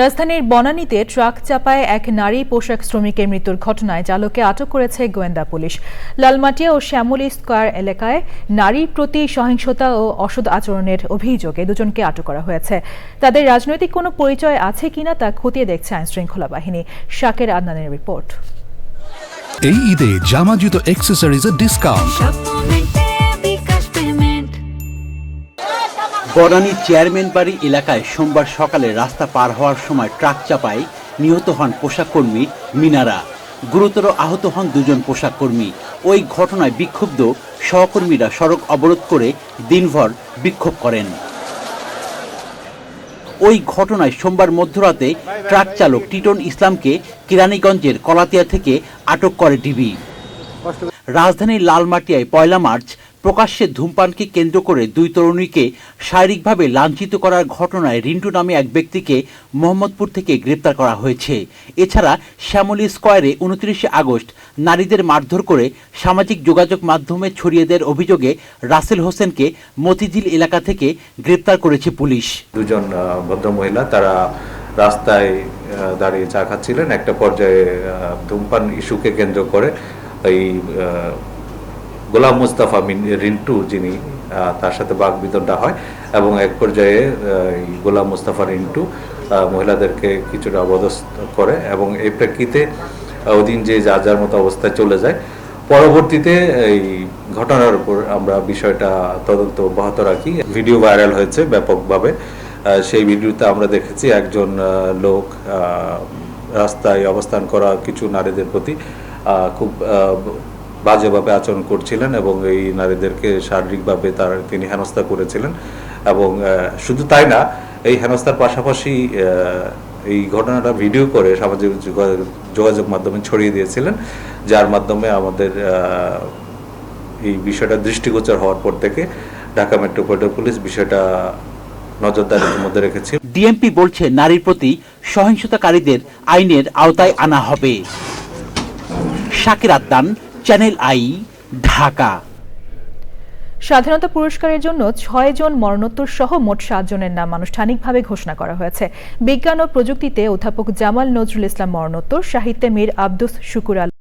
রাজধানীর বনানীতে ট্রাক চাপায় এক নারী পোশাক শ্রমিকের মৃত্যুর ঘটনায় চালককে আটক করেছে গোয়েন্দা পুলিশ। লালমাটিয়া ও শ্যামলী স্কোয়ার এলাকায় নারীর প্রতি সহিংসতা ও অসৎ আচরণের অভিযোগে দুজনকে আটক করা হয়েছে। তাদের রাজনৈতিক কোনো পরিচয় আছে কিনা তা খতিয়ে দেখছে আইনশৃঙ্খলা বাহিনী। শাকের আদনানের রিপোর্ট। এই ঈদে জামা জুতো অ্যাক্সেসরিজের ডিসকাউন্ট বনানী চেয়ারম্যান বাড়ি এলাকায় সোমবার সকালে রাস্তা পার হওয়ার সময় ট্রাক চাপায় নিহত হন পোশাক কর্মী মিনারা। গুরুতর আহত হন দুজন পোশাক কর্মী। ওই ঘটনায় বিক্ষুব্ধ সহকর্মীরা সড়ক অবরোধ করে দিনভর বিক্ষোভ করেন। ওই ঘটনায় সোমবার মধ্যরাতে ট্রাক চালক টিটন ইসলামকে কিরানীগঞ্জের কলাতিয়া থেকে আটক করে ডিবি। রাজধানীর লালমাটিয়ায় পয়লা মার্চ প্রকাশ্যে ধূমপানকে কেন্দ্র করে দুই তরুণীকে শারীরিকভাবে লাঞ্ছিত করার ঘটনায় রিন্টু নামে এক ব্যক্তিকে মোহাম্মদপুর থেকে গ্রেপ্তার করা হয়েছে। এছাড়া শ্যামলী স্কোয়ারে উনত্রিশে আগস্ট নারীদের মারধর করে সামাজিক যোগাযোগ মাধ্যমে ছড়িয়ে দেওয়ার অভিযোগে রাসেল হোসেনকে মতিঝিল এলাকা থেকে গ্রেপ্তার করেছে পুলিশ। দুজন ভদ্রমহিলা তারা রাস্তায় দাঁড়িয়ে চা খাচ্ছিলেন। একটা পর্যায়ে ধূমপান ইস্যুকে কেন্দ্র করে এই গোলাম মুস্তাফা মিন- রিন্টু যিনি তার সাথে বাক বিতণ্ডা হয় এবং এক পর্যায়ে গোলাম মুস্তাফা রিন্টু মহিলাদেরকে কিছুটা অবদস্ত করে এবং এই প্রেক্ষিতে ওদিন যে যার যার মতো অবস্থায় চলে যায়। পরবর্তীতে এই ঘটনার উপর আমরা বিষয়টা তদন্ত অব্যাহত রাখি। ভিডিও ভাইরাল হয়েছে ব্যাপকভাবে। সেই ভিডিওতে আমরা দেখেছি একজন লোক রাস্তায় অবস্থান করা কিছু নারীদের প্রতি খুব বাজেভাবে আচরণ করছিলেন এবং এই নারীদেরকে শারীরিকভাবে তার তিনি হেনস্থা করেছিলেন এবং শুধু তাই না, এই হেনস্থার পাশাপাশি এই ঘটনাটা ভিডিও করে সামাজিক যোগাযোগ মাধ্যমে ছড়িয়ে দিয়েছিলেন, যার মাধ্যমে আমাদের এই বিষয়টা দৃষ্টিগোচর হওয়ার পর থেকে ঢাকা মেট্রোপলিটন পুলিশ বিষয়টা নজরদারির মধ্যে রেখেছে। ডিএমপি বলছে নারীর প্রতি সহিংসতাকারীদের আইনের আওতায় আনা হবে। শাকির আদ্দান চ্যানেল আই ঢাকা স্বাধীনতা পুরস্কারের জন্য ছয় জন মরণোত্তর সহ মোট সাতজনের নাম আনুষ্ঠানিকভাবে ঘোষণা করা হয়েছে। বিজ্ঞান ও প্রযুক্তিতে অধ্যাপক জামাল নজরুল ইসলাম মরণোত্তর, সাহিত্যে মীর আব্দুস শুকুর আল